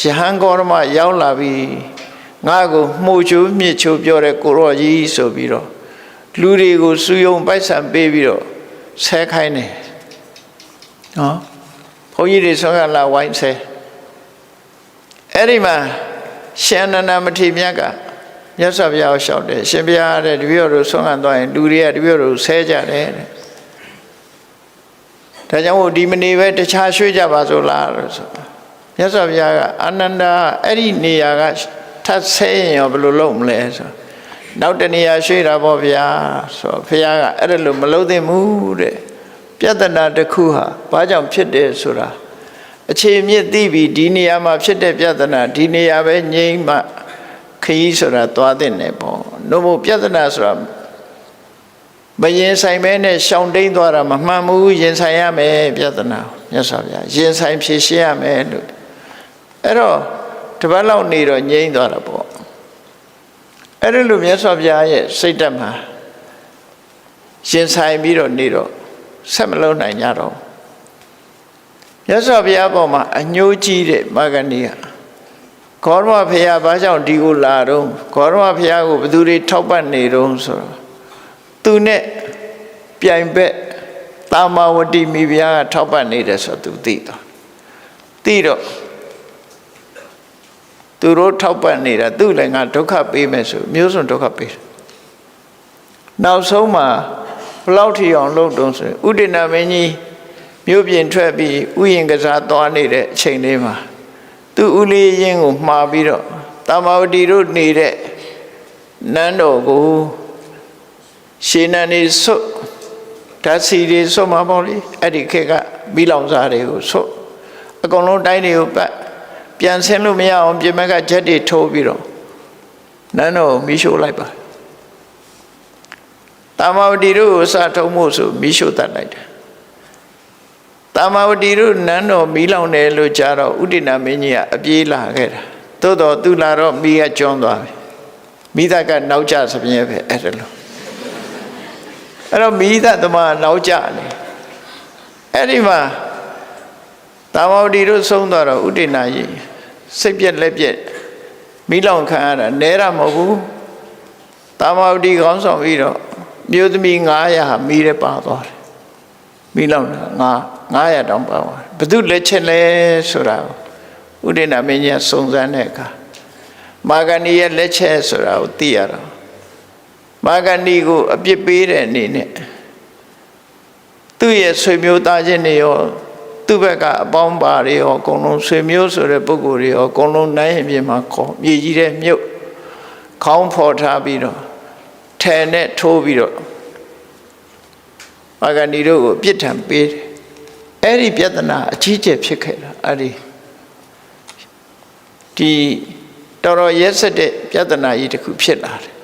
ယဟန်ကောရမရောက်လာပြီငါ့ကိုမှုချိုးမြစ်ချိုးပြောတဲ့ကိုရော့ကြီးဆိုပြီးတော့လူတွေကိုစူယုံပိုက်ဆံပေးပြီးတော့ဆဲခိုင်းတယ်နော်ဘုန်းကြီးတွေဆုံးရလာဝိုင်းဆဲအဲ့ဒီမှာရှင်နန္ဒမထေရမြတ်ကမြတ်စွာဘုရားကိုလျှောက်တယ်ရှင်ဘုရားတဲ့တပည့်တော်တို့ဆုံးခံသွားရင်လူတွေကတပည့်တော်တို့ဆဲကြတယ်တဲ့ဒါကြောင့်မို့ဒီမနေပဲတခြားရွှေ့ကြပါစို့လားလို့ဆို မြတ်စွာဘုရားကအာနန္ဒာအဲ့ဒီနေရာကထပ်ဆဲရင်ရောဘယ်လိုလုပ်မလဲဆိုနောက်တနေရာရွှေ့တာပေါ့ဗျာဆိုဘုရားကအဲ့ဒါလို့မလုပ်သင့်ဘူးတဲ့ပြဿနာတစ်ခုဟာဘာကြောင့်ဖြစ်တယ်ဆိုတာအခြေမြစ်သိပြီဒီနေရာမှာဖြစ်တဲ့ပြဿနာဒီနေရာပဲငြိမ်းမှခရီးဆိုတာသွားတဲ့နေပေါ့နှုတ်မို့ပြဿနာဆိုတာမရင်ဆိုင်မဲနဲ့ရှောင်တိန်သွားတာမမှန်ဘူးရင်ဆိုင်ရမယ်ပြဿနာမြတ်စွာဘုရားရင်ဆိုင်ဖြေရှင်းရမယ်လို့ အဲ့တော့တပတ်လောက်နေတော့ငြိမ်းသွားတာပေါ့အဲ့ဒီလိုမြတ်စွာဘုရားရဲ့စိတ်ဓာတ်မှာရင်ဆိုင်ပြီးတော့နေတော့ဆက်မလုံးနိုင်ကြတော့မြတ်စွာဘုရားပေါ်မှာအညှိုးကြီးတဲ့မဂ္ဂနီကဂေါရမဘုရားဘာကြောင့်ဒီကိုလာတော့ဂေါရမဘုရားကိုဘယ်သူတွေထောက်ပံ့နေတော့ဆိုတော့သူနဲ့ပြိုင်ဘက်တာမဝတိမိဖုရားကထောက်ပံ့နေတယ်ဆိုတော့သူသိတော့သိတော့ သူတို့ထောက်ပံ့နေတာသူ့လည်းငါဒုက္ခပေးမယ်ဆိုမျိုးစုံဒုက္ခပေးတယ်နောက်ဆုံးမှာဘလောက်ထီအောင်လုပ်တုံးဆိုရင်ဥဒိဏမင်းကြီးမြို့ပြင်ထွက်ပြီးဥယျင်ကစားသွားနေတဲ့အချိန်လေးမှာသူ့ဦးလေးရင်ကိုမှားပြီးတော့တာမဝတီတို့နေတဲ့နန်းတော်ကိုရှင်းနန်းနေဆွတ်ဓာတ်စီတွေဆွတ်မှာပေါ့လေအဲ့ဒီခေတ်ကမိလောင်စားတွေကိုဆွတ်အကုန်လုံးတိုင်းတွေကိုပတ် ပြန်ဆင်းလို့မရအောင်ပြင်မကဂျက်တွေထိုးပြီးတော့နန်းတော်ကိုမိရှို့လိုက်ပါတာမဝတီတို့ကိုစထုံးဖို့ဆိုမိရှို့တတ်လိုက်တယ်တာမဝတီတို့နန်းတော်မီးလောင်တယ်လို့ကြားတော့ဥဒိဏမင်းကြီးကအပြေးလာခဲ့တာသို့တော်သူလာတော့မိကကျွန်းသွားပြီမိသားကနောက်ကျသဖြင့်ပဲအဲ့ဒါလို့အဲ့တော့မိသားသမားနောက်ကျတယ်အဲ့ဒီမှာတာမဝတီတို့ဆုံးသွားတော့ဥဒိဏကြီး စိတ်ပြက်လက်ပြက်မိလောင်ခံရတာနဲတာမဟုတ်ဘူးတာမဝတီခေါင်းဆောင်ပြီးတော့မြို့သမီး900ဟာမိရဲပါသွားတယ်မိလောင်တာငါ900တောင်ပါသွားဘယ်သူလက်ချက်လဲဆိုတာဥဒိဏမင်းကြီးစုံစမ်းတဲ့အခါမာဂဏီရဲ့လက်ချက်ဆိုတာကိုသိရတော့မာဂဏီကိုအပြစ်ပေးတဲ့အနေနဲ့သူ့ရဲ့ဆွေမျိုးသားချင်းတွေရော သူ့ဘက်ကအပေါင်းပါတွေရောအကုန်လုံးဆွေမျိုးဆိုတဲ့ပုဂ္ဂိုလ်တွေရောအကုန်လုံးနိုင်ရင်ပြင်မှာခေါ်မြေကြီးတဲ့မြုပ်ခေါင်းဖော်ထားပြီးတော့ထဲနဲ့ထိုးပြီးတော့မာဂဏီတို့ကိုပြစ်ထန်ပေးတယ်အဲ့ဒီပြဿနာအကြီးကျယ်ဖြစ်ခဲ့တာအဲ့ဒီဒီတော်တော်ရက်စက်တဲ့ပြဿနာကြီးတစ်ခုဖြစ်လာတယ်